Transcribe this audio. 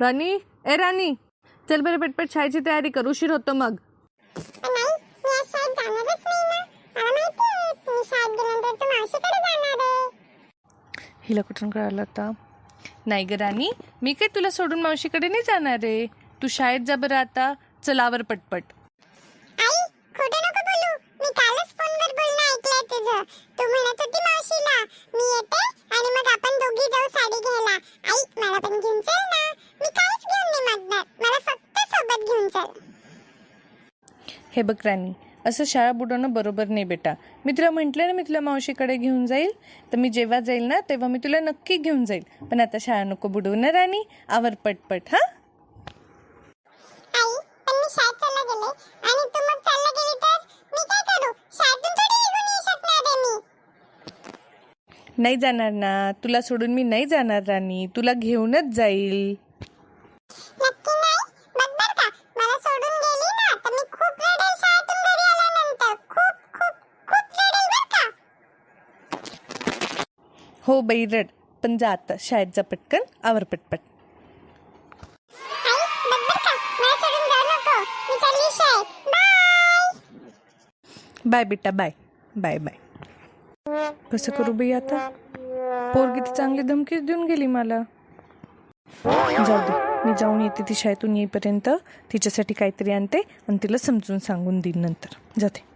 राणी? ए राणी! चल बरं पटपट शाळेची तयारी कर. उशीर होतो मग. नाही मी आज शाळेत जाणारच नाही ना. मला माहिती आहे मी शाळेत गेल्यानंतर तू मावशीकडे जाणार आहे. हिला कुठून कळालं आता? नाही ग राणी मी काय तुला सोडून मावशीकडे नाही जाणार आहे? तू शाळेत जा बरं आता. चलावर पटपट. तुझं. तू म्हणत होती मावशीला मी येते आणि मग आपण दोघी हे बघ राणी असं शाळा बुडवणं बरोबर नाही बेटा. मी तुला म्हटलं ना मी तुला मावशीकडे घेऊन जाईल तर मी जेव्हा जाईल ना तेव्हा मी तुला नक्की घेऊन जाईल. पण आता शाळा नको बुडवू ना राणी आवर पटपट हां? नाही जाणार ना. तुला सोडून मी नाही जाणार राणी. तुला घेऊनच जाईल नक्की नाही बघ बर का मला सोडून गेली ना तर मी खूप रडेल शाळेतून घरी आल्यानंतर खूप खूप खूप रडेल बर का हो बाई रड पण जा आता शाळेत जा पटकन आवर पटपट. बाय बाय बेटा बाय. Bye bye. कसं करू बाई आता? पोरगी ती चांगली धमकीच देऊन गेली मला. जाऊ दे मी जाऊन येते ती शाळेतून येईपर्यंत. तिच्यासाठी काहीतरी आणते आणि तिला समजून सांगून देईन नंतर. जाते.